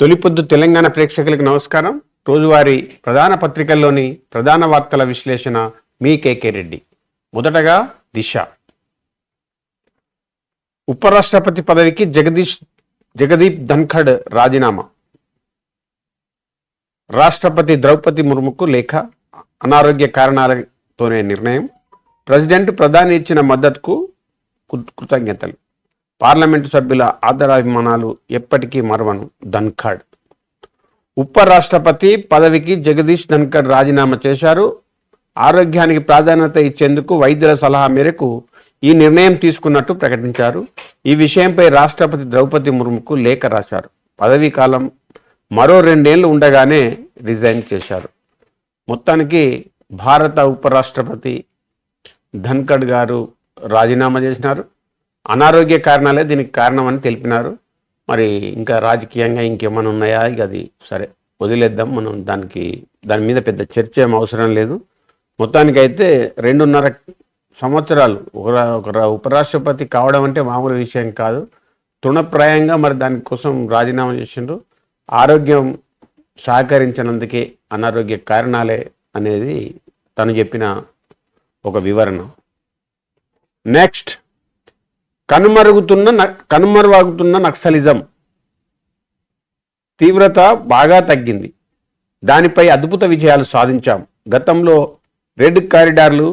తొలిపొద్దు తెలంగాణ ప్రేక్షకులకు నమస్కారం. రోజువారీ ప్రధాన పత్రికల్లోని ప్రధాన వార్తల విశ్లేషణ మీ కేకే రెడ్డి. మొదటగా దిశ. ఉపరాష్ట్రపతి పదవికి జగదీష్ జగదీప్ ధన్ఖడ్ రాజీనామా. రాష్ట్రపతి ద్రౌపది ముర్ముకు లేఖ అనారోగ్య కారణాలతోనే నిర్ణయం. ప్రెసిడెంట్ ప్రధాని ఇచ్చిన మద్దతుకు కృతజ్ఞతలు. పార్లమెంటు సభ్యుల ఆదరాభిమానాలు ఎప్పటికీ మరవను. ధన్ఖడ్. ఉపరాష్ట్రపతి పదవికి జగదీష్ ధన్ఖడ్ రాజీనామా చేశారు. ఆరోగ్యానికి ప్రాధాన్యత ఇచ్చేందుకు వైద్యుల సలహా మేరకు ఈ నిర్ణయం తీసుకున్నట్టు ప్రకటించారు. ఈ విషయంపై రాష్ట్రపతి ద్రౌపది ముర్ముకు లేఖ రాశారు. పదవీ కాలం మరో రెండేళ్ళు ఉండగానే రిజైన్ చేశారు. మొత్తానికి భారత ఉపరాష్ట్రపతి ధన్ఖడ్ గారు రాజీనామా చేసినారు. అనారోగ్య కారణాలే దీనికి కారణం అని తెలిపినారు. మరి ఇంకా రాజకీయంగా ఇంకేమైనా ఉన్నాయా? ఇక అది సరే వదిలేద్దాం. మనం దానికి దాని మీద పెద్ద చర్చ ఏం అవసరం లేదు. మొత్తానికైతే రెండున్నర సంవత్సరాలు ఒక ఒక ఉపరాష్ట్రపతి కావడం అంటే మామూలు విషయం కాదు. తృణప్రాయంగా మరి దానికోసం రాజీనామా చేసిండ్రు. ఆరోగ్యం సహకరించినందుకే అనారోగ్య కారణాలే అనేది తను చెప్పిన ఒక వివరణ. నెక్స్ట్ కనుమరుగుతున్న కనుమరువాగుతున్న నక్సలిజం తీవ్రత బాగా తగ్గింది. దానిపై అద్భుత విజయాలు సాధించాం. గతంలో రెడ్ కారిడార్లు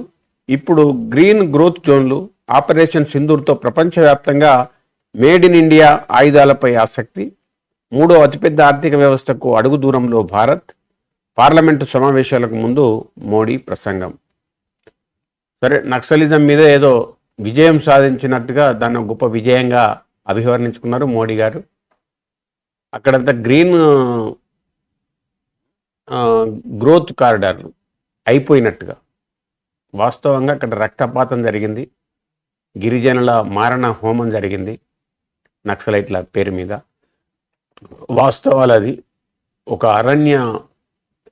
ఇప్పుడు గ్రీన్ గ్రోత్ జోన్లు ఆపరేషన్ సింధూర్తో ప్రపంచవ్యాప్తంగా మేడ్ ఇన్ ఇండియా ఆయుధాలపై ఆసక్తి మూడో అతిపెద్ద ఆర్థిక వ్యవస్థకు అడుగు దూరంలో భారత్ పార్లమెంటు సమావేశాలకు ముందు మోడీ ప్రసంగం. సరే నక్సలిజం మీద ఏదో విజయం సాధించినట్టుగా దాన్ని గొప్ప విజయంగా అభివర్ణించుకున్నారు మోడీ గారు. అక్కడంతా గ్రీన్ గ్రోత్ కారిడార్లు అయిపోయినట్టుగా. వాస్తవంగా అక్కడ రక్తపాతం జరిగింది. గిరిజనుల మారణ హోమం జరిగింది నక్సలైట్ల పేరు మీద. వాస్తవాలు అది ఒక అరణ్య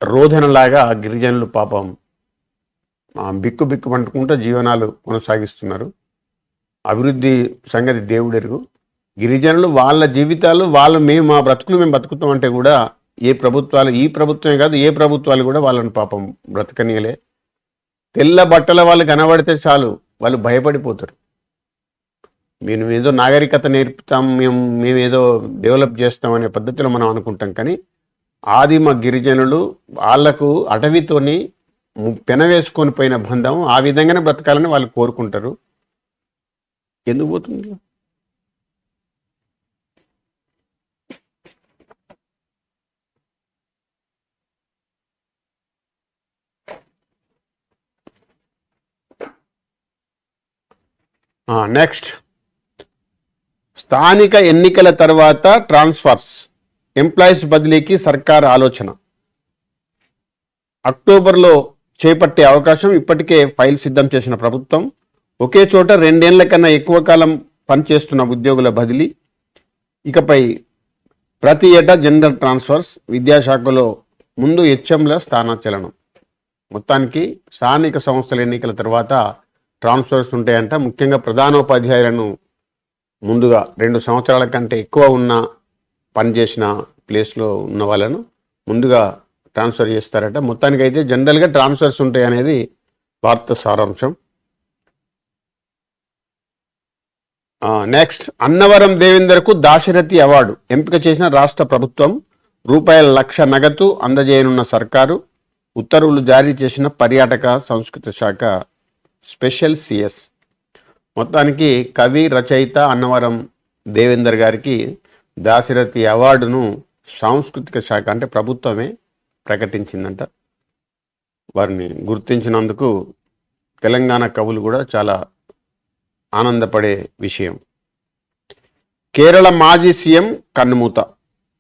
రోధనలాగా గిరిజనులు పాపం బిక్కు బిక్కు పంటుకుంటూ జీవనాలు కొనసాగిస్తున్నారు. అభివృద్ధి సంగతి దేవుడెరుగు. గిరిజనులు వాళ్ళ జీవితాలు వాళ్ళు మేము మా బ్రతుకులు మేము బతుకుతాం అంటే కూడా ఏ ప్రభుత్వాలు ఈ ప్రభుత్వమే కాదు ఏ ప్రభుత్వాలు కూడా వాళ్ళని పాపం బ్రతకనీయలే. తెల్ల బట్టల వాళ్ళు కనబడితే చాలు వాళ్ళు భయపడిపోతారు. మేము ఏదో నాగరికత నేర్పుతాం మేము మేము ఏదో డెవలప్ చేస్తాం అనే పద్ధతిలో మనం అనుకుంటాం. కానీ ఆదిమ గిరిజనులు వాళ్ళకు అటవీతోని పెనవేసుకొని పోయిన బంధం ఆ విధంగానే బ్రతకాలని వాళ్ళు కోరుకుంటారు. ఎందుకు పోతుంది? నెక్స్ట్ స్థానిక ఎన్నికల తర్వాత ట్రాన్స్ఫర్స్ ఎంప్లాయీస్ బదిలీకి సర్కార్ ఆలోచన. అక్టోబర్లో చేపట్టే అవకాశం ఇప్పటికే ఫైల్ సిద్ధం చేసిన ప్రభుత్వం. ఒకే చోట రెండేళ్ళ కన్నా ఎక్కువ కాలం పనిచేస్తున్న ఉద్యోగుల బదిలీ. ఇకపై ప్రతి ఏటా జనరల్ ట్రాన్స్ఫర్స్ విద్యాశాఖలో ముందు హెచ్ఎంల స్థానాచలనం. మొత్తానికి స్థానిక సంస్థల ఎన్నికల తర్వాత ట్రాన్స్ఫర్స్ ఉంటాయంట. ముఖ్యంగా ప్రధానోపాధ్యాయులను ముందుగా రెండు సంవత్సరాల కంటే ఎక్కువ ఉన్న పనిచేసిన ప్లేస్లో ఉన్న వాళ్ళను ముందుగా ట్రాన్స్ఫర్ చేస్తారట. మొత్తానికి అయితే జనరల్గా ట్రాన్స్ఫర్స్ ఉంటాయి అనేది వార్త సారాంశం. నెక్స్ట్ అన్నవరం దేవేందర్కు దాశరథి అవార్డు. ఎంపిక చేసిన రాష్ట్ర ప్రభుత్వం రూపాయల లక్ష నగదు అందజేయనున్న సర్కారు ఉత్తర్వులు జారీ చేసిన పర్యాటక సంస్కృతి శాఖ స్పెషల్ సిఎస్. మొత్తానికి కవి రచయిత అన్నవరం దేవేందర్ గారికి దాశరథి అవార్డును సాంస్కృతిక శాఖ అంటే ప్రభుత్వమే ప్రకటించిందంట. వారిని గుర్తించినందుకు తెలంగాణ కవులు కూడా చాలా ఆనందపడే విషయం. కేరళ మాజీ సీఎం కన్నుమూత.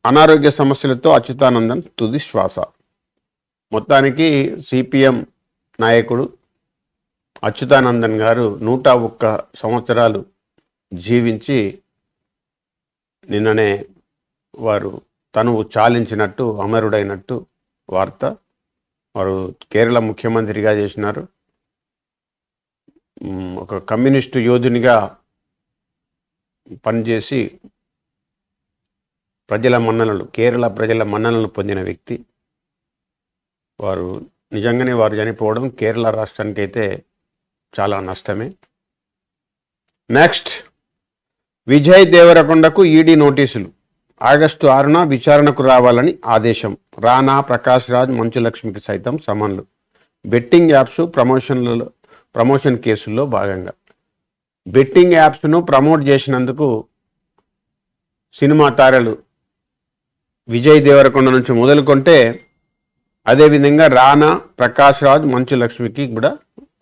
అనారోగ్య సమస్యలతో అచ్యుతానందన్ తుది శ్వాస. మొత్తానికి సిపిఎం నాయకుడు అచ్యుతానందన్ గారు నూట ఒక్క సంవత్సరాలు జీవించి నిన్ననే వారు తనువు చాలించినట్టు అమరుడైనట్టు వార్త. వారు కేరళ ముఖ్యమంత్రిగా చేసినారు. ఒక కమ్యూనిస్టు యోధునిగా పనిచేసి ప్రజల మన్ననలు కేరళ ప్రజల మన్ననలు పొందిన వ్యక్తి. వారు నిజంగానే వారు చనిపోవడం కేరళ రాష్ట్రానికి అయితే చాలా నష్టమే. నెక్స్ట్ విజయ్ దేవరకొండకు ఈడీ నోటీసులు. ఆగస్టు ఆరున విచారణకు రావాలని ఆదేశం. రానా ప్రకాష్ రాజ్ మంచులక్ష్మికి సైతం సమన్లు. బెట్టింగ్ యాప్స్ ప్రమోషన్లలో ప్రమోషన్ కేసుల్లో భాగంగా. బెట్టింగ్ యాప్స్ను ప్రమోట్ చేసినందుకు సినిమా తారలు విజయ్ దేవరకొండ నుంచి మొదలుకొంటే అదేవిధంగా రానా ప్రకాష్ రాజ్ మంచు లక్ష్మికి కూడా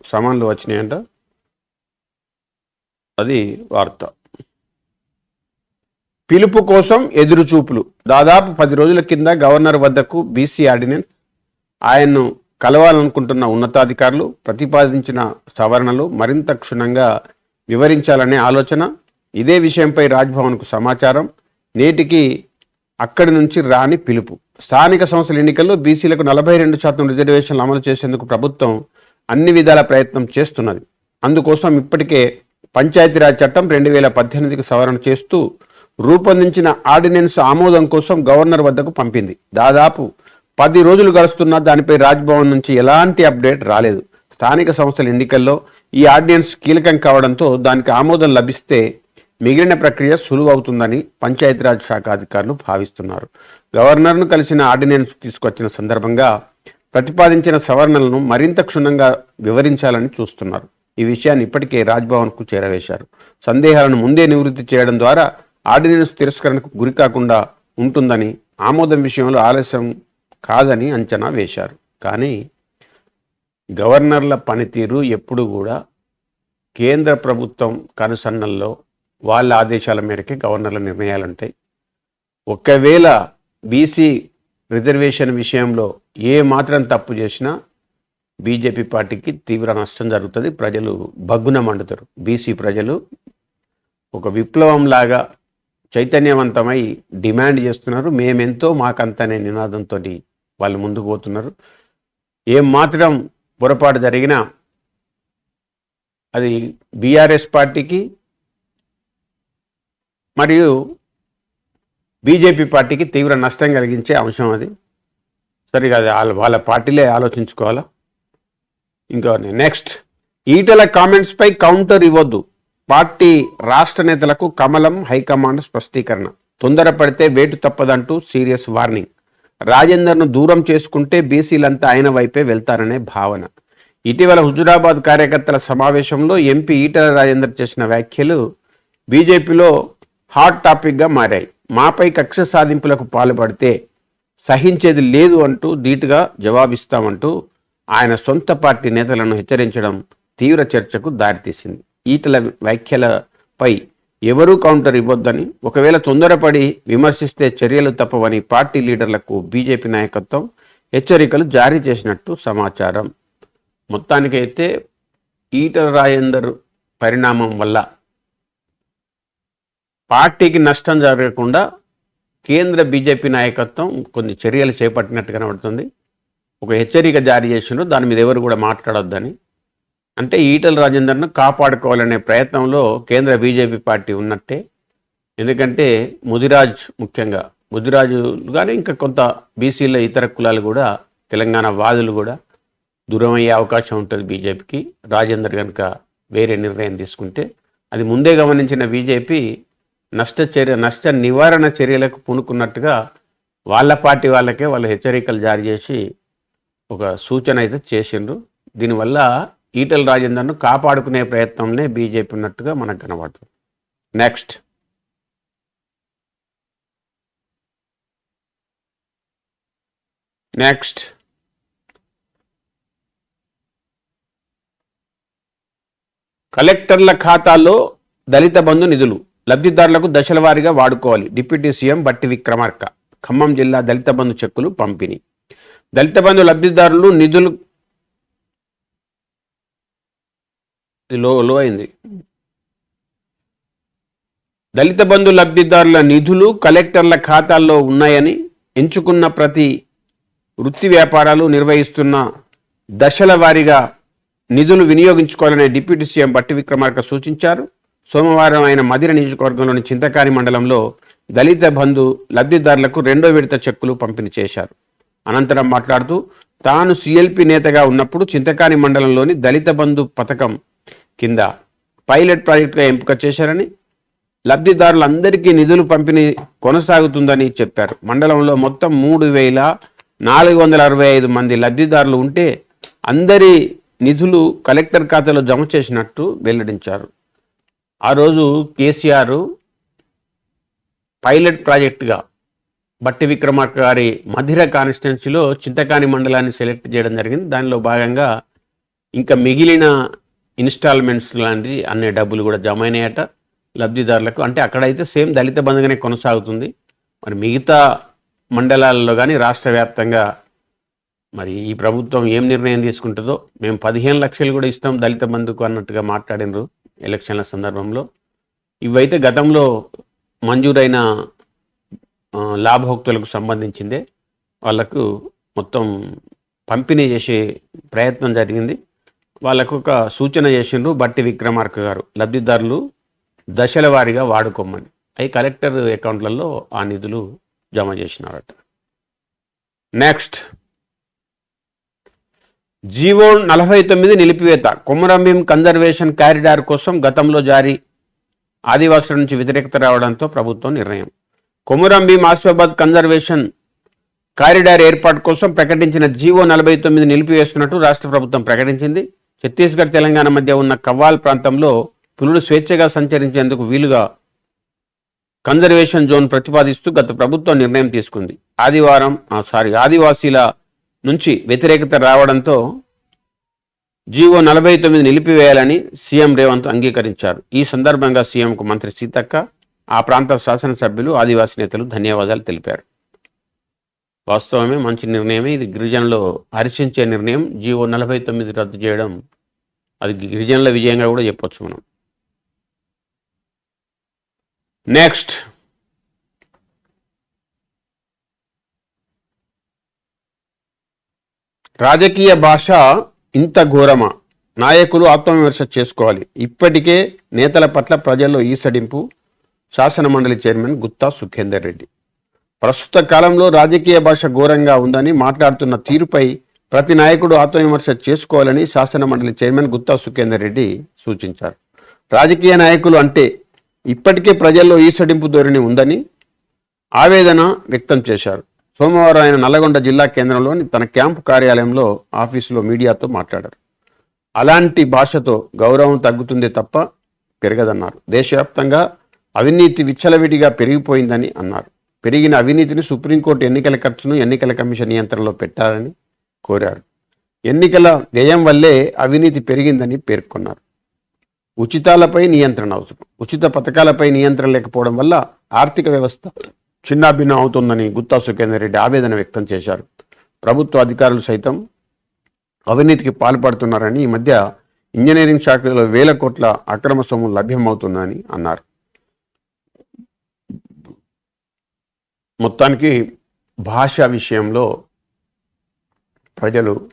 సమన్లు వచ్చినాయంట. అది వార్త. పిలుపు కోసం ఎదురుచూపులు. దాదాపు పది రోజుల కింద గవర్నర్ వద్దకు బీసీ ఆర్డినెన్స్ ఆయన్ను కలవాలనుకుంటున్న ఉన్నతాధికారులు ప్రతిపాదించిన సవరణలు మరింత క్షుణ్ణంగా వివరించాలనే ఆలోచన. ఇదే విషయంపై రాజ్భవన్కు సమాచారం. నేటికి అక్కడి నుంచి రాని పిలుపు. స్థానిక సంస్థల ఎన్నికల్లో బీసీలకు నలభై రెండు శాతం రిజర్వేషన్లు అమలు చేసేందుకు ప్రభుత్వం అన్ని విధాల ప్రయత్నం చేస్తున్నది. అందుకోసం ఇప్పటికే పంచాయతీరాజ్ చట్టం రెండు వేల పద్దెనిమిదికి సవరణ చేస్తూ రూపొందించిన ఆర్డినెన్స్ ఆమోదం కోసం గవర్నర్ వద్దకు పంపింది. దాదాపు పది రోజులు గడుస్తున్నా దానిపై రాజ్భవన్ నుంచి ఎలాంటి అప్డేట్ రాలేదు. స్థానిక సంస్థల ఎన్నికల్లో ఈ ఆర్డినెన్స్ కీలకం కావడంతో దానికి ఆమోదం లభిస్తే మిగిలిన ప్రక్రియ సులువవుతుందని పంచాయతీరాజ్ శాఖ అధికారులు భావిస్తున్నారు. గవర్నర్ను కలిసిన ఆర్డినెన్స్ తీసుకొచ్చిన సందర్భంగా ప్రతిపాదించిన సవరణలను మరింత క్షుణ్ణంగా వివరించాలని చూస్తున్నారు. ఈ విషయాన్ని ఇప్పటికే రాజ్భవన్కు చేరవేశారు. సందేహాలను ముందే నివృత్తి చేయడం ద్వారా ఆర్డినెన్స్ తిరస్కరణకు గురి కాకుండా ఉంటుందని ఆమోదం విషయంలో ఆలస్యం కాదని అంచనా వేశారు. కానీ గవర్నర్ల పనితీరు ఎప్పుడు కూడా కేంద్ర ప్రభుత్వం కనుసన్నల్లో వాళ్ళ ఆదేశాల మేరకే గవర్నర్ల నిర్ణయాలు ఉంటాయి ఒకవేళ బీసీ రిజర్వేషన్ విషయంలో ఏ మాత్రం తప్పు చేసినా బీజేపీ పార్టీకి తీవ్ర నష్టం జరుగుతుంది. ప్రజలు భగ్గున మండుతారు. బీసీ ప్రజలు ఒక విప్లవం లాగా చైతన్యవంతమై డిమాండ్ చేస్తున్నారు. మేమెంతో మాకంతనే నినాదంతో వాళ్ళు ముందుకు పోతున్నారు. ఏం మాత్రం పొరపాటు జరిగినా అది బీఆర్ఎస్ పార్టీకి మరియు బీజేపీ పార్టీకి తీవ్ర నష్టం కలిగించే అంశం అది. సరిగా అది వాళ్ళ వాళ్ళ పార్టీలే ఆలోచించుకోవాలా? ఇంకా నెక్స్ట్ ఈటల కామెంట్స్పై కౌంటర్ ఇవ్వద్దు. పార్టీ రాష్ట్ర నేతలకు కమలం హైకమాండ్ స్పష్టీకరణ. తొందరపడితే వేటు తప్పదంటూ సీరియస్ వార్నింగ్. రాజేందర్ను దూరం చేసుకుంటే బీసీలంతా ఆయన వైపే వెళ్తారనే భావన. ఇటీవల హుజురాబాద్ కార్యకర్తల సమావేశంలో ఎంపీ ఈటల రాజేందర్ చేసిన వ్యాఖ్యలు బీజేపీలో హాట్ టాపిక్గా మారాయి. మాపై కక్ష సాధింపులకు పాల్పడితే సహించేది లేదు అంటూ ధీటుగా జవాబిస్తామంటూ ఆయన సొంత పార్టీ నేతలను హెచ్చరించడం తీవ్ర చర్చకు దారితీసింది. ఈటల వ్యాఖ్యలపై ఎవరూ కౌంటర్ ఇవ్వొద్దని ఒకవేళ తొందరపడి విమర్శిస్తే చర్యలు తప్పవని పార్టీ లీడర్లకు బీజేపీ నాయకత్వం హెచ్చరికలు జారీ చేసినట్టు సమాచారం. మొత్తానికైతే ఈటల రాజేందర్ పరిణామం వల్ల పార్టీకి నష్టం జరగకుండా కేంద్ర బీజేపీ నాయకత్వం కొన్ని చర్యలు చేపట్టినట్టు కనబడుతుంది. ఒక హెచ్చరిక జారీ చేసిండ్రు దాని మీద ఎవరు కూడా మాట్లాడొద్దని. అంటే ఈటల రాజేందర్ను కాపాడుకోవాలనే ప్రయత్నంలో కేంద్ర బీజేపీ పార్టీ ఉన్నట్టే. ఎందుకంటే ముదిరాజ్ ముఖ్యంగా ముదిరాజు కానీ ఇంకా కొంత బీసీల ఇతర కులాలు కూడా తెలంగాణ వాదులు కూడా దూరం అయ్యే అవకాశం ఉంటుంది బీజేపీకి. రాజేందర్ కనుక వేరే నిర్ణయం తీసుకుంటే అది ముందే గమనించిన బీజేపీ నష్ట చర్య నష్ట నివారణ చర్యలకు పూనుకున్నట్టుగా వాళ్ళ పార్టీ వాళ్ళకే వాళ్ళు హెచ్చరికలు జారీ చేసి ఒక సూచన అయితే చేసిండ్రు. దీనివల్ల ఈటల రాజేందర్ను కాపాడుకునే ప్రయత్నంనే బీజేపీ ఉన్నట్టుగా మనకు కనబడుతుంది. నెక్స్ట్ నెక్స్ట్ కలెక్టర్ల ఖాతాల్లో దళిత బంధు నిధులు లబ్ధిదారులకు దశల వారీగా వాడుకోవాలి. డిప్యూటీ సీఎం బట్టి విక్రమార్క ఖమ్మం జిల్లా దళిత బంధు చెక్కులు పంపిణీ. దళిత బంధు లబ్ధిదారులు నిధులు ఇది లో లో అయింది దళిత బంధు లబ్ధిదారుల నిధులు కలెక్టర్ల ఖాతాల్లో ఉన్నాయని ఎంచుకున్న ప్రతి వృత్తి వ్యాపారాలు నిర్వహిస్తున్న దశల వారీగా నిధులు వినియోగించుకోవాలని డిప్యూటీ సీఎం బట్టి విక్రమార్క సూచించారు. సోమవారం ఆయన మదిర నియోజకవర్గంలోని చింతకాని మండలంలో దళిత బంధు లబ్ధిదారులకు రెండో విడత చెక్కులు పంపిణీ చేశారు. అనంతరం మాట్లాడుతూ తాను సిఎల్పి నేతగా ఉన్నప్పుడు చింతకాని మండలంలోని దళిత బంధు పథకం కింద పైలట్ ప్రాజెక్టుగా ఎంపిక చేశారని లబ్ధిదారులందరికీ నిధులు పంపిణీ కొనసాగుతుందని చెప్పారు. మండలంలో మొత్తం మూడు వేల నాలుగు వందల అరవై ఐదు మంది లబ్ధిదారులు ఉంటే అందరి నిధులు కలెక్టర్ ఖాతాలో జమ చేసినట్టు వెల్లడించారు. ఆ రోజు కేసీఆర్ పైలట్ ప్రాజెక్టుగా బట్టి విక్రమార్క గారి మధిర కాన్స్టిట్యున్సీలో చింతకాని మండలాన్ని సెలెక్ట్ చేయడం జరిగింది. దానిలో భాగంగా ఇంకా మిగిలిన ఇన్స్టాల్మెంట్స్ లాంటి అనే డబ్బులు కూడా జమ అయినాయట లబ్ధిదారులకు. అంటే అక్కడైతే సేమ్ దళిత బంధుగానే కొనసాగుతుంది. మరి మిగతా మండలాల్లో కానీ రాష్ట్ర వ్యాప్తంగా మరి ఈ ప్రభుత్వం ఏం నిర్ణయం తీసుకుంటుందో మేము పదిహేను లక్షలు కూడా ఇస్తాం దళిత బంధుకు అన్నట్టుగా మాట్లాడినరు ఎలక్షన్ల సందర్భంలో. ఇవైతే గతంలో మంజూరైన లాభోక్తులకు సంబంధించిందే. వాళ్ళకు మొత్తం పంపిణీ చేసే ప్రయత్నం జరిగింది. వాళ్ళకు ఒక సూచన చేసిండ్రు బట్టి విక్రమార్క గారు. లబ్ధిదారులు దశల వారీగా వాడుకోమని. అవి కలెక్టర్ అకౌంట్లలో ఆ నిధులు జమ చేసినారట. నెక్స్ట్. జీవో నలభై తొమ్మిది నిలిపివేత. కొమరంభీం కన్జర్వేషన్ కారిడార్ కోసం గతంలో జారీ ఆదివాసుల నుంచి వ్యతిరేకత రావడంతో ప్రభుత్వం నిర్ణయం. కొమురంభీం ఆసిఫాబాద్ కన్జర్వేషన్ కారిడార్ ఏర్పాటు కోసం ప్రకటించిన జీవో నలభై తొమ్మిది నిలిపివేస్తున్నట్టు రాష్ట్ర ప్రభుత్వం ప్రకటించింది. ఛత్తీస్గఢ్ తెలంగాణ మధ్య ఉన్న కవ్వాల్ ప్రాంతంలో పులులు స్వేచ్ఛగా సంచరించేందుకు వీలుగా కన్జర్వేషన్ జోన్ ప్రతిపాదిస్తూ గత ప్రభుత్వం నిర్ణయం తీసుకుంది. ఆదివారం ఆ, సారీ ఆదివాసీల నుంచి వ్యతిరేకత రావడంతో జీవో నలభై తొమ్మిది నిలిపివేయాలని సీఎం రేవంత్ అంగీకరించారు. ఈ సందర్భంగా సీఎంకు మంత్రి సీతక్క ఆ ప్రాంత శాసనసభ్యులు ఆదివాసీ నేతలు ధన్యవాదాలు తెలిపారు. వాస్తవమే మంచి నిర్ణయమే. ఇది గిరిజనులు హర్షించే నిర్ణయం. జీవో నలభై తొమ్మిది రద్దు చేయడం. అది గిరిజనుల విజయంగా కూడా చెప్పొచ్చు మనం. నెక్స్ట్ రాజకీయ భాష ఇంత ఘోరమా? నాయకులు ఆత్మవిమర్శ చేసుకోవాలి. ఇప్పటికే నేతల పట్ల ప్రజల్లో ఈసడింపు. శాసన మండలి చైర్మన్ గుత్తా సుఖేందర్ రెడ్డి. ప్రస్తుత కాలంలో రాజకీయ భాష ఘోరంగా ఉందని మాట్లాడుతున్న తీరుపై ప్రతి నాయకుడు ఆత్మవిమర్శ చేసుకోవాలని శాసన మండలి చైర్మన్ గుత్తా సుఖేందర్ రెడ్డి సూచించారు. రాజకీయ నాయకులు అంటే ఇప్పటికే ప్రజల్లో ఈసడింపు ధోరణి ఉందని ఆవేదన వ్యక్తం చేశారు. సోమవారం ఆయన నల్లగొండ జిల్లా కేంద్రంలోని తన క్యాంపు కార్యాలయంలో ఆఫీసులో మీడియాతో మాట్లాడారు. అలాంటి భాషతో గౌరవం తగ్గుతుందే తప్ప పెరగదన్నారు. దేశవ్యాప్తంగా అవినీతి విచ్చలవిడిగా పెరిగిపోయిందని అన్నారు. పెరిగిన అవినీతిని సుప్రీంకోర్టు ఎన్నికల ఖర్చును ఎన్నికల కమిషన్ నియంత్రణలో పెట్టాలని కోరారు. ఎన్నికల వ్యయం వల్లే అవినీతి పెరిగిందని పేర్కొన్నారు. ఉచితాలపై నియంత్రణ అవసరం. ఉచిత పథకాలపై నియంత్రణ లేకపోవడం వల్ల ఆర్థిక వ్యవస్థ చిన్నాభిన్నం అవుతుందని గుత్తా సుఖేందర్ రెడ్డి ఆవేదన వ్యక్తం చేశారు. ప్రభుత్వ అధికారులు సైతం అవినీతికి పాల్పడుతున్నారని ఈ మధ్య ఇంజనీరింగ్ శాఖలో వేల కోట్ల అక్రమ సొమ్ము లభ్యమవుతుందని అన్నారు. మొత్తానికి భాష విషయంలో ప్రజలు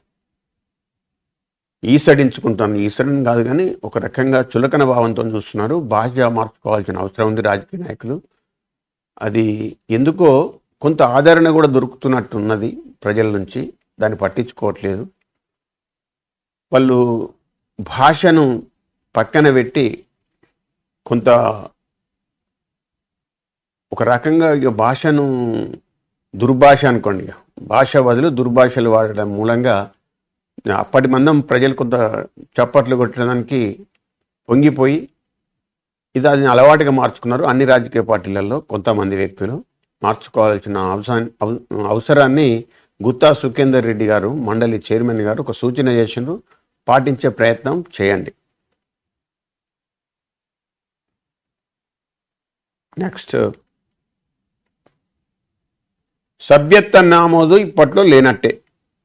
ఈసడించుకుంటాను ఈసడని కాదు కానీ ఒక రకంగా చులకన భావంతో చూస్తున్నారు. భాష మార్చుకోవాల్సిన అవసరం ఉంది రాజకీయ నాయకులు. అది ఎందుకో కొంత ఆదరణ కూడా దొరుకుతున్నట్టున్నది ప్రజల నుంచి. దాన్ని పట్టించుకోవట్లేదు. వాళ్ళు భాషను పక్కన పెట్టి కొంత ఒక రకంగా ఇక భాషను దుర్భాష అనుకోండి ఇక. భాష బదులు దుర్భాషలు వాడడం మూలంగా అప్పటి మందం ప్రజలు కొంత చప్పట్లు కొట్టడానికి పొంగిపోయి ఇది అది అలవాటుగా మార్చుకున్నారు. అన్ని రాజకీయ పార్టీలలో కొంతమంది వ్యక్తులు మార్చుకోవాల్సిన అవసరం అవసరాన్ని గుత్తా సుఖేందర్ రెడ్డి గారు మండలి చైర్మన్ గారు ఒక సూచన చేసినారు పాటించే ప్రయత్నం చేయండి. నెక్స్ట్ సభ్యత్వ నామోదు ఇప్పట్లో లేనట్టే.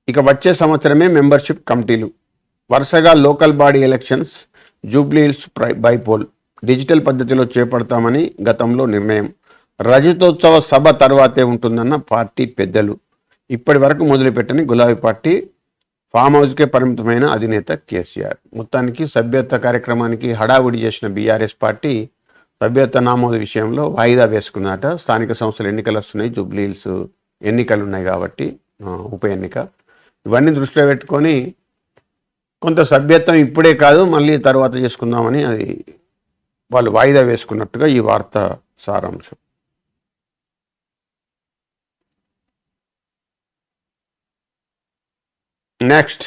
ఇక వచ్చే సంవత్సరమే మెంబర్షిప్ కమిటీలు. వరుసగా లోకల్ బాడీ ఎలక్షన్స్ జూబ్లీహిల్స్ ప్రై- బైపోల్. డిజిటల్ పద్ధతిలో చేపడతామని గతంలో నిర్ణయం. రజతోత్సవ సభ తర్వాతే ఉంటుందన్న పార్టీ పెద్దలు. ఇప్పటి వరకు మొదలుపెట్టని గులాబీ పార్టీ ఫామ్ హౌస్కే పరిమితమైన అధినేత కేసీఆర్. మొత్తానికి సభ్యత్వ కార్యక్రమానికి హడావుడి చేసిన బీఆర్ఎస్ పార్టీ సభ్యత్వ నామోదు విషయంలో వాయిదా వేసుకున్నట స్థానిక సంస్థలు ఎన్నికలు వస్తున్నాయి జూబ్లీహిల్స్ ఎన్నికలు ఉన్నాయి కాబట్టి ఉప ఎన్నిక. ఇవన్నీ దృష్టిలో పెట్టుకొని కొంత సభ్యత్వం ఇప్పుడే కాదు మళ్ళీ తర్వాత చేసుకుందామని అది వాళ్ళు వాయిదా వేసుకున్నట్టుగా ఈ వార్త సారాంశం. నెక్స్ట్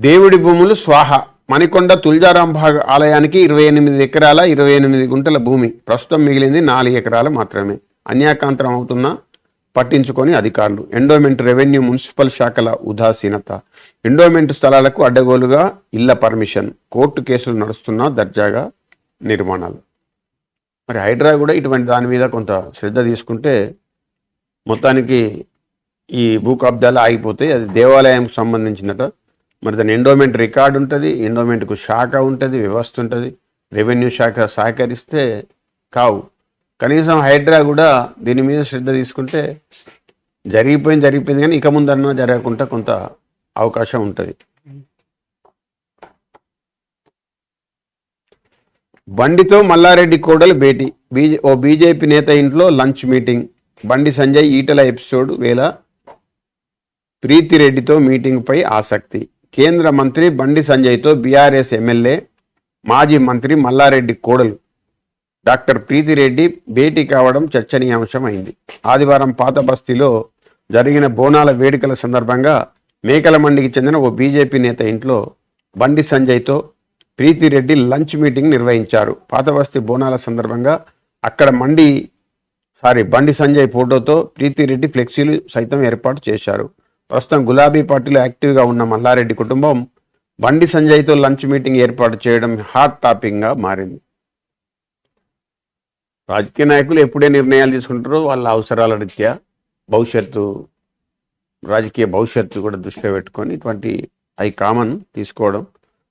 దేవుడి భూములు స్వాహ. మణికొండ తుల్జారాం భాగ ఆలయానికి ఇరవై ఎనిమిది ఎకరాల ఇరవై ఎనిమిది గుంటల భూమి. ప్రస్తుతం మిగిలింది నాలుగు ఎకరాలు మాత్రమే. అన్యాకాంతరం అవుతున్న పట్టించుకొని అధికారులు. ఎండోమెంట్ రెవెన్యూ మున్సిపల్ శాఖల ఉదాసీనత. ఎండోమెంట్ స్థలాలకు అడ్డగోలుగా ఇళ్ళ పర్మిషన్. కోర్టు కేసులు నడుస్తున్న దర్జాగా నిర్మాణాలు. మరి హైడ్రా కూడా ఇటువంటి దాని మీద కొంత శ్రద్ధ తీసుకుంటే మొత్తానికి ఈ భూ కబ్జాలు ఆగిపోతాయి అది దేవాలయంకు సంబంధించినట. మరి దాని ఎండోమెంట్ రికార్డు ఉంటుంది ఎండోమెంట్కు శాఖ ఉంటుంది వ్యవస్థ ఉంటుంది. రెవెన్యూ శాఖ సహకరిస్తే కావు. కనీసం హైడ్రా కూడా దీని మీద శ్రద్ధ తీసుకుంటే జరిగిపోయింది జరిగిపోయింది కానీ ఇక ముందన్నా జరగకుండా కొంత అవకాశం ఉంటుంది. బండితో మల్లారెడ్డి కోడలు భేటీ. బీజే ఓ బీజేపీ నేత ఇంట్లో lunch meeting. Bandi Sanjay Etela episode వేళ ప్రీతిరెడ్డితో మీటింగ్పై ఆసక్తి. కేంద్ర మంత్రి బండి సంజయ్తో బీఆర్ఎస్ ఎమ్మెల్యే మాజీ మంత్రి మల్లారెడ్డి కోడలు. డాక్టర్ ప్రీతిరెడ్డి భేటీ కావడం చర్చనీయాంశమైంది. ఆదివారం పాత బస్తీలో జరిగిన బోనాల వేడుకల సందర్భంగా మేకల మండికి చెందిన ఓ బీజేపీ నేత ఇంట్లో బండి సంజయ్తో ప్రీతిరెడ్డి లంచ్ మీటింగ్ నిర్వహించారు. పాతబస్తీ బోనాల సందర్భంగా అక్కడ మండి సారీ బండి సంజయ్ ఫోటోతో ప్రీతిరెడ్డి ఫ్లెక్సీలు సైతం ఏర్పాటు చేశారు. ప్రస్తుతం గులాబీ పార్టీలో యాక్టివ్గా ఉన్న మల్లారెడ్డి కుటుంబం బండి సంజయ్తో లంచ్ మీటింగ్ ఏర్పాటు చేయడం హాట్ టాపిక్గా మారింది. రాజకీయ నాయకులు ఎప్పుడే నిర్ణయాలు తీసుకుంటారో వాళ్ళ అవసరాల రీత్యా భవిష్యత్తు రాజకీయ భవిష్యత్తు కూడా దృష్టిలో పెట్టుకొని ఇటువంటి అవి కామన్ తీసుకోవడం.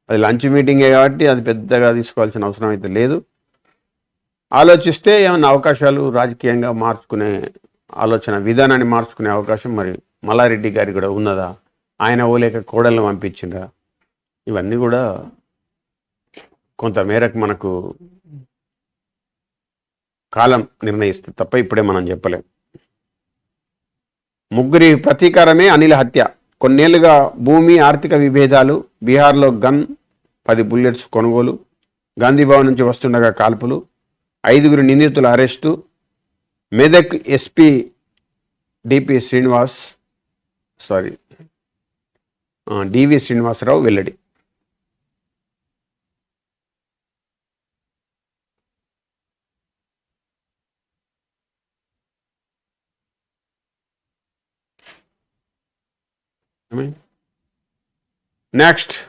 అది లంచ్ మీటింగే కాబట్టి అది పెద్దగా తీసుకోవాల్సిన అవసరం అయితే లేదు. ఆలోచిస్తే ఏమైనా అవకాశాలు రాజకీయంగా మార్చుకునే ఆలోచన విధానాన్ని మార్చుకునే అవకాశం మరి మల్లారెడ్డి గారి కూడా ఉన్నదా? ఆయన ఓలేక కోడలను పంపించిండ్రా? ఇవన్నీ కూడా కొంత మేరకు మనకు కాలం నిర్ణయిస్తుంది తప్ప ఇప్పుడే మనం చెప్పలేం. ముగ్గురి ప్రతీకారమే అనిల హత్య. కొన్నేళ్ళుగా భూమి ఆర్థిక విభేదాలు బీహార్లో గన్ పది బుల్లెట్స్ కొనుగోలు గాంధీభవన్ నుంచి వస్తుండగా కాల్పులు ఐదుగురు నిందితుల arrest Medak SP DP Srinivas sorry DV Srinivasarao వెల్లడి. నెక్స్ట్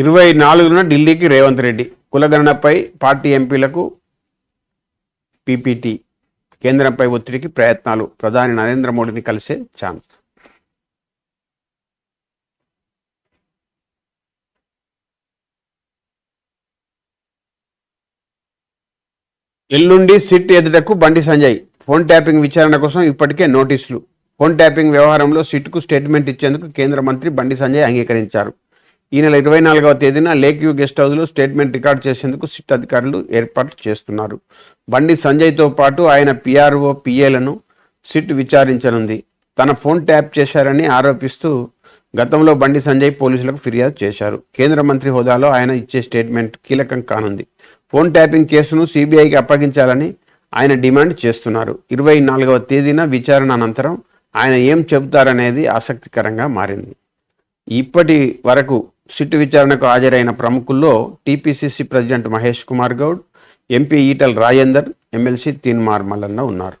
ఇరవై నాలుగున ఢిల్లీకి రేవంత్ రెడ్డి. కులగణనపై పార్టీ ఎంపీలకు పీపీటీ. కేంద్రంపై ఒత్తిడికి ప్రయత్నాలు. ప్రధాని నరేంద్ర మోడీని కలిసే ఛాన్స్. ఎల్లుండి SIT ఎదుటకు Bandi Sanjay. Phone tapping విచారణ కోసం ఇప్పటికే నోటీసులు. ఫోన్ ట్యాపింగ్ వ్యవహారంలో సిట్కు స్టేట్మెంట్ ఇచ్చేందుకు కేంద్ర మంత్రి బండి సంజయ్ అంగీకరించారు. ఈ నెల ఇరవై నాలుగవ తేదీన లేక్ వ్యూ గెస్ట్ హౌస్లో స్టేట్మెంట్ రికార్డ్ చేసేందుకు సిట్ అధికారులు ఏర్పాటు చేస్తున్నారు. బండి సంజయ్తో పాటు ఆయన పిఆర్ఓ పిఏలను సిట్ విచారించనుంది. తన ఫోన్ ట్యాప్ చేశారని ఆరోపిస్తూ గతంలో బండి సంజయ్ పోలీసులకు ఫిర్యాదు చేశారు. కేంద్ర మంత్రి హోదాలో ఆయన ఇచ్చే స్టేట్మెంట్ కీలకం కానుంది. ఫోన్ ట్యాపింగ్ కేసును సిబిఐకి అప్పగించాలని ఆయన డిమాండ్ చేస్తున్నారు. ఇరవై నాలుగవ తేదీన విచారణ అనంతరం ఆయన ఏం చెబుతారనేది ఆసక్తికరంగా మారింది. ఇప్పటి వరకు సిట్టు విచారణకు హాజరైన ప్రముఖుల్లో TPCC president Mahesh Kumar Goud MP Etela Rajender MLC Teenmar Mallanna ఉన్నారు.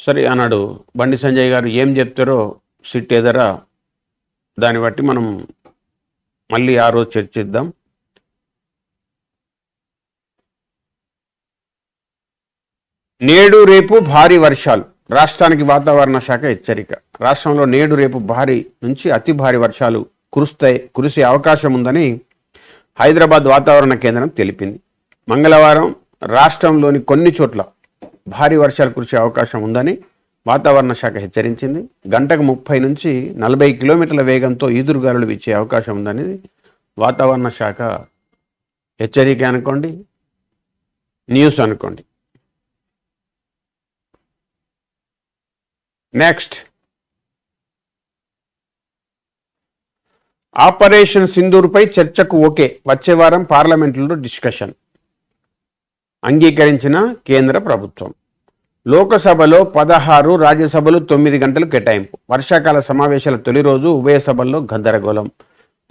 సరే అన్నాడు బండి సంజయ్ గారు ఏం చెప్తారో సిట్ ఎదరా దాన్ని బట్టి మనం మళ్ళీ ఆ రోజు చర్చిద్దాం. నేడు రేపు భారీ వర్షాలు. రాష్ట్రానికి వాతావరణ శాఖ హెచ్చరిక. రాష్ట్రంలో నేడు రేపు భారీ నుంచి అతి భారీ వర్షాలు కురుస్తాయి కురిసే అవకాశం ఉందని హైదరాబాద్ వాతావరణ కేంద్రం తెలిపింది. మంగళవారం రాష్ట్రంలోని కొన్ని చోట్ల భారీ వర్షాలు కురిసే అవకాశం ఉందని వాతావరణ శాఖ హెచ్చరించింది. గంటకు ముప్పై నుంచి నలభై కిలోమీటర్ల వేగంతో ఈదురుగాలులు వీచే అవకాశం ఉందని వాతావరణ శాఖ హెచ్చరిక అనుకోండి న్యూస్ అనుకోండి. నెక్స్ట్ ఆపరేషన్ సింధూర్పై చర్చకు ఓకే. వచ్చే వారం పార్లమెంట్లో డిస్కషన్ అంగీకరించిన కేంద్ర ప్రభుత్వం. లోకసభలో పదహారు రాజ్యసభలు తొమ్మిది గంటలు కేటాయింపు. వర్షాకాల సమావేశాల తొలి రోజు ఉభయ సభల్లో గందరగోళం.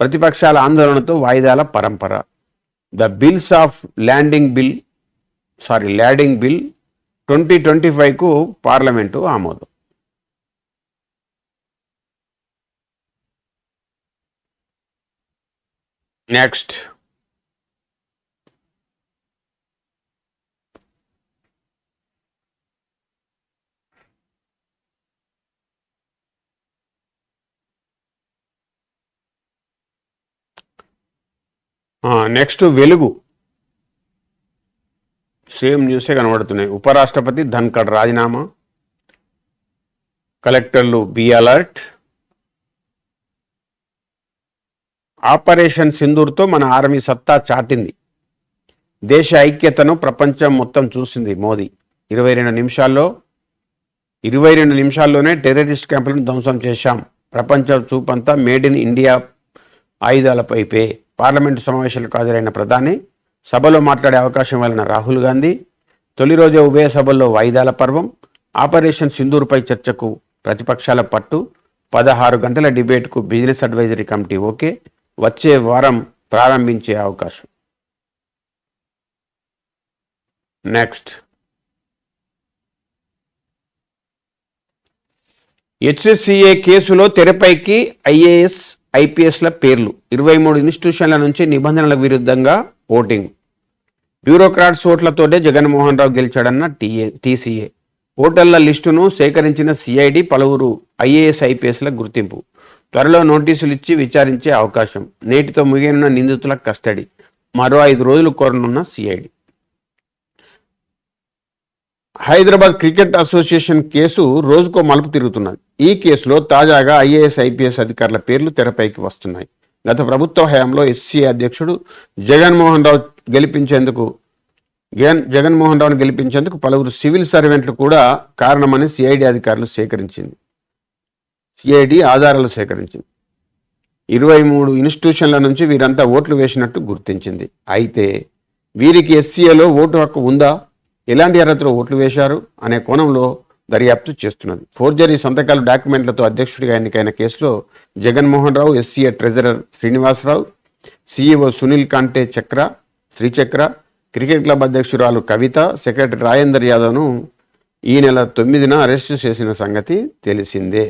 ప్రతిపక్షాల ఆందోళనతో వాయిదాల పరంపర. The bills of landing bill sorry landing bill twenty twenty ఫైవ్కు parliament ఆమోదం. నెక్స్ట్ నెక్స్ట్ వెలుగు. సేమ్ న్యూసే కనబడుతున్నాయి. ఉపరాష్ట్రపతి ధన్కడ్ రాజీనామా. కలెక్టర్లు బి అలర్ట్ ఆపరేషన్ సింధూర్తో మన ఆర్మీ సత్తా చాటింది. దేశ ఐక్యతను ప్రపంచం మొత్తం చూసింది మోదీ. ఇరవై రెండు నిమిషాల్లో ఇరవై రెండు నిమిషాల్లోనే టెర్రరిస్ట్ క్యాంపులను ధ్వంసం చేశాం. ప్రపంచ చూపంతా మేడ్ ఇన్ ఇండియా ఆయుధాలపైపే పార్లమెంటు సమావేశాలకు హాజరైన ప్రధాని సభలో మాట్లాడే అవకాశం వలన రాహుల్ గాంధీ తొలి రోజే ఉభయ సభల్లో వాయిదాల పర్వం ఆపరేషన్ సింధూర్పై చర్చకు ప్రతిపక్షాల పట్టు పదహారు గంటల డిబేట్కు బిజినెస్ అడ్వైజరీ కమిటీ ఓకే వచ్చే వారం ప్రారంభించే అవకాశం. నెక్స్ట్ హెచ్ఎస్సిఏ కేసులో తెరపైకి ఐఏఎస్ ఐపీఎస్ల పేర్లు. ఇరవై మూడు ఇన్స్టిట్యూషన్ల నుంచి నిబంధనల విరుద్ధంగా ఓటింగ్. బ్యూరోక్రాట్స్ ఓట్లతోటే జగన్మోహన్ రావు గెలిచాడన్న టీఏ టీసీఏ. ఓటర్ల లిస్టును సేకరించిన సిఐడి పలువురు ఐఏఎస్ ఐపీఎస్ల గుర్తింపు. త్వరలో నోటీసులు ఇచ్చి విచారించే అవకాశం. నేటితో ముగియనున్న నిందితుల కస్టడీ. మరో ఐదు రోజులు కోరనున్న CID. Hyderabad cricket association case రోజుకో మలుపు తిరుగుతున్నది. ఈ కేసులో తాజాగా ఐఏఎస్ ఐపీఎస్ అధికారుల పేర్లు తెరపైకి వస్తున్నాయి. గత ప్రభుత్వ హయాంలో ఎస్సీ అధ్యక్షుడు జగన్మోహన్ రావు గెలిపించేందుకు జగన్ జగన్మోహన్ రావును గెలిపించేందుకు పలువురు సివిల్ సర్వెంట్లు కూడా కారణమని సిఐడి అధికారులు సేకరించింది. సిఐడి ఆధారాలు సేకరించింది. ఇరవై మూడు ఇన్స్టిట్యూషన్ల నుంచి వీరంతా ఓట్లు వేసినట్టు గుర్తించింది. అయితే వీరికి ఎస్సీఏలో ఓటు హక్కు ఉందా? ఎలాంటి అర్హతలో ఓట్లు వేశారు? అనే కోణంలో దర్యాప్తు చేస్తున్నది. ఫోర్జరీ సంతకాలు డాక్యుమెంట్లతో అధ్యక్షుడిగా ఎన్నికైన కేసులో Jaganmohan Rao SCA treasurer Srinivasarao CEO Sunil Kante Chakra Srichakra cricket club అధ్యక్షురాలు కవిత సెక్రటరీ రాజేందర్ యాదవ్ను ఈ నెల తొమ్మిదిన అరెస్టు చేసిన సంగతి తెలిసిందే.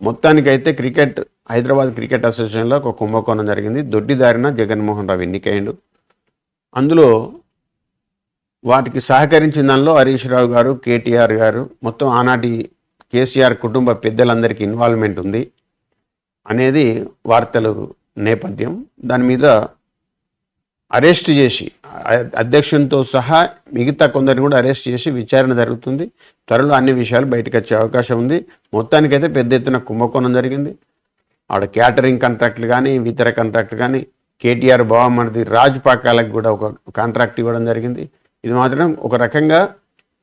మొత్తానికైతే క్రికెట్ హైదరాబాద్ క్రికెట్ అసోసియేషన్లో ఒక కుంభకోణం జరిగింది. దొడ్డిదారిన జగన్మోహన్ రావు ఎన్నికైండు అందులో వాటికి సహకరించిన దానిలో హరీష్ రావు గారు కేటీఆర్ గారు మొత్తం ఆనాటి కేసీఆర్ కుటుంబ పెద్దలందరికీ ఇన్వాల్వ్మెంట్ ఉంది అనేది వార్తలు నేపథ్యం. దాని మీద అరెస్ట్ చేసి అధ్యక్షునితో సహా మిగతా కొందరిని కూడా అరెస్ట్ చేసి విచారణ జరుగుతుంది. త్వరలో అన్ని విషయాలు బయటకు వచ్చే అవకాశం ఉంది. మొత్తానికైతే పెద్ద ఎత్తున కుంభకోణం జరిగింది. ఆడ క్యాటరింగ్ కాంట్రాక్ట్లు కానీ ఇతర కాంట్రాక్ట్లు కానీ కేటీఆర్ బావమరిది రాజ్ పాకాలకు కూడా ఒక కాంట్రాక్ట్ ఇవ్వడం జరిగింది. ఇది మాత్రం ఒక రకంగా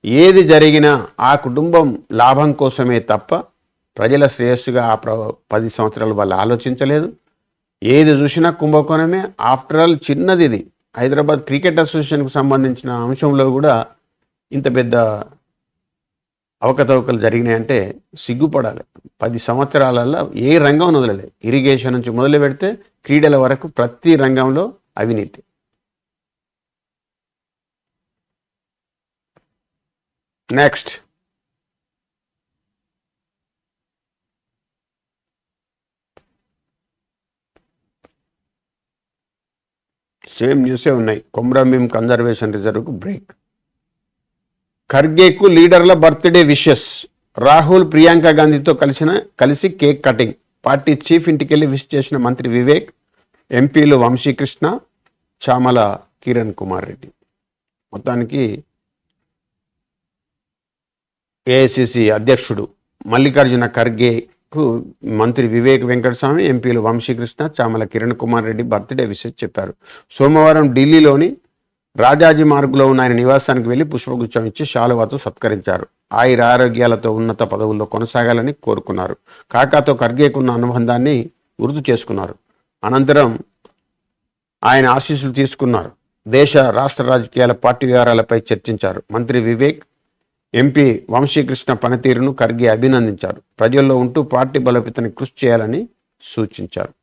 ఏది జరిగినా ఆ కుటుంబం లాభం కోసమే తప్ప ప్రజల శ్రేయస్సుగా ఆ ప్ర పది సంవత్సరాలు వాళ్ళు ఆలోచించలేదు. ఏది చూసినా కుంభకోణమే. ఆఫ్టర్ ఆల్ చిన్నది ఇది. హైదరాబాద్ క్రికెట్ అసోసియేషన్కు సంబంధించిన అంశంలో కూడా ఇంత పెద్ద అవకతవకలు జరిగినాయంటే సిగ్గుపడాలి. పది సంవత్సరాలలో ఏ రంగం వదలలేదు ఇరిగేషన్ నుంచి మొదలు పెడితే క్రీడల వరకు ప్రతి రంగంలో అవినీతి. నెక్స్ట్. సేమ్ న్యూసే ఉన్నాయి. కొమ్రంభీం కన్జర్వేషన్ రిజర్వ్కు బ్రేక్. ఖర్గేకు లీడర్ల బర్త్డే విషెస్. రాహుల్ ప్రియాంక గాంధీతో కలిసిన కలిసి కేక్ కటింగ్. పార్టీ చీఫ్ ఇంటికెళ్ళి విష్ చేసిన మంత్రి వివేక్ ఎంపీలు వంశీకృష్ణ చామల కిరణ్ కుమార్ రెడ్డి. మొత్తానికి ఏఐసిసి అధ్యక్షుడు మల్లికార్జున ఖర్గే మంత్రి వివేక్ వెంకటస్వామి ఎంపీలు వంశీకృష్ణ చామల కిరణ్ కుమార్ రెడ్డి బర్త్డే విషయం చెప్పారు. సోమవారం ఢిల్లీలోని రాజాజీ మార్గులో ఉన్న ఆయన నివాసానికి వెళ్ళి పుష్పగుచ్చం ఇచ్చి శాలువాతో సత్కరించారు. ఆయుర ఆరోగ్యాలతో ఉన్నత పదవుల్లో కొనసాగాలని కోరుకున్నారు. కాకాతో ఖర్గేకున్న అనుబంధాన్ని గుర్తు చేసుకున్నారు. అనంతరం ఆయన ఆశీస్సులు తీసుకున్నారు. దేశ రాష్ట్ర రాజకీయాల పార్టీ వ్యవహారాలపై చర్చించారు. మంత్రి వివేక్ ఎంపీ వంశీకృష్ణ పనితీరును ఖర్గే అభినందించారు. ప్రజల్లో ఉంటూ పార్టీ బలోపేతానికి కృషి చేయాలని సూచించారు.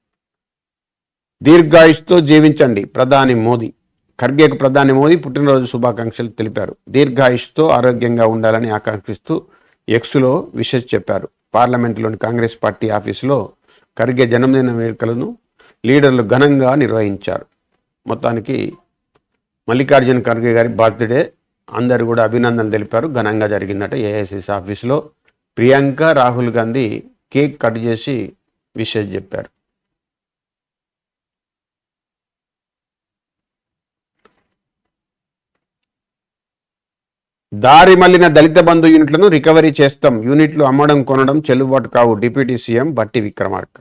దీర్ఘాయుష్తో జీవించండి ప్రధాని మోదీ. ఖర్గేకు ప్రధాని మోదీ పుట్టినరోజు శుభాకాంక్షలు తెలిపారు. దీర్ఘాయుష్తో ఆరోగ్యంగా ఉండాలని ఆకాంక్షిస్తూ ఎక్స్లో విషెస్ చెప్పారు. పార్లమెంటులోని కాంగ్రెస్ పార్టీ ఆఫీసులో ఖర్గే జన్మదిన వేడుకలను లీడర్లు ఘనంగా నిర్వహించారు. మొత్తానికి మల్లికార్జున ఖర్గే గారి బర్త్డే అందరు కూడా అభినందన తెలిపారు. ఘనంగా జరిగిందట ఏఐసిసి ఆఫీసులో. ప్రియాంక రాహుల్ గాంధీ కేక్ కట్ చేసి విషయం చెప్పారు. దారి మళ్ళిన దళిత బంధు యూనిట్లను రికవరీ చేస్తాం. యూనిట్లు అమ్మడం కొనడం చెల్లుబాటు కావు deputy CM Bhatti Vikramarka.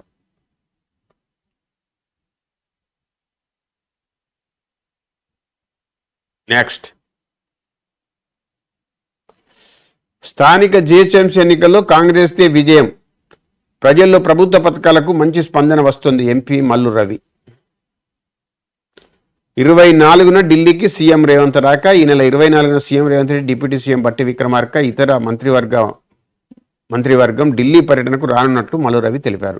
Next. స్థానిక జిహెచ్ఎంసీ ఎన్నికల్లో కాంగ్రెస్దే విజయం. ప్రజల్లో ప్రభుత్వ పథకాలకు మంచి స్పందన వస్తుంది. ఎంపీ మల్లు రవి. ఇరవై నాలుగున ఢిల్లీకి సీఎం రేవంత్ రాక ఈ నెల ఇరవై నాలుగున CM Revanth Reddy deputy CM Bhatti Vikramarka ఇతర మంత్రివర్గ మంత్రివర్గం ఢిల్లీ పర్యటనకు రానున్నట్లు మల్లు రవి తెలిపారు.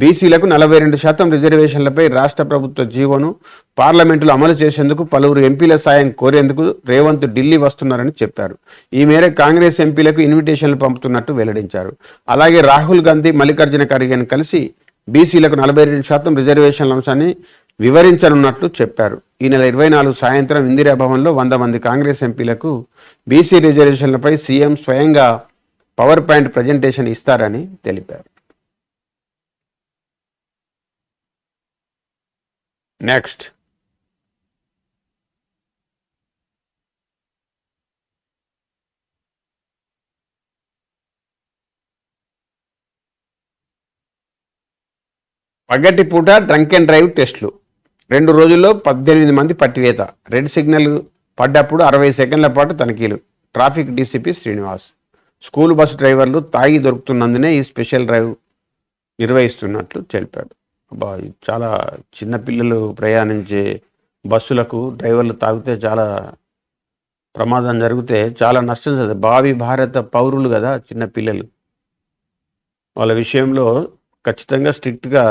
బీసీలకు నలభై రెండు శాతం రిజర్వేషన్లపై రాష్ట్ర ప్రభుత్వ జీవోను పార్లమెంటులో అమలు చేసేందుకు పలువురు ఎంపీల సాయం కోరేందుకు రేవంత్ ఢిల్లీ వస్తున్నారని చెప్పారు. ఈ మేర కాంగ్రెస్ ఎంపీలకు ఇన్విటేషన్లు పంపుతున్నట్టు వెల్లడించారు. అలాగే రాహుల్ గాంధీ మల్లికార్జున ఖర్గేను కలిసి బీసీలకు నలభై రెండు శాతం రిజర్వేషన్ల అంశాన్ని వివరించనున్నట్లు చెప్పారు. ఈ నెల ఇరవై నాలుగు సాయంత్రం ఇందిరాభవన్లో వంద మంది కాంగ్రెస్ ఎంపీలకు బీసీ రిజర్వేషన్లపై సీఎం స్వయంగా పవర్ పాయింట్ ప్రజెంటేషన్ ఇస్తారని తెలిపారు. నెక్స్ట్ పగటి పూట డ్రంక్ అండ్ డ్రైవ్ టెస్టులు. రెండు రోజుల్లో పద్దెనిమిది మంది పట్టివేత. రెడ్ సిగ్నల్ పడ్డప్పుడు అరవై సెకండ్ల పాటు తనిఖీలు. Traffic DCP Srinivas. School bus డ్రైవర్లు తాగి దొరుకుతున్నందునే ఈ స్పెషల్ డ్రైవ్ నిర్వహిస్తున్నట్లు తెలిపాడు చాలా చిన్నపిల్లలు ప్రయాణించే బస్సులకు డ్రైవర్లు తాగితే చాలా ప్రమాదం జరిగితే చాలా నష్టం జరుగుతుంది. భావి భారత పౌరులు కదా చిన్నపిల్లలు వాళ్ళ విషయంలో ఖచ్చితంగా స్ట్రిక్ట్గా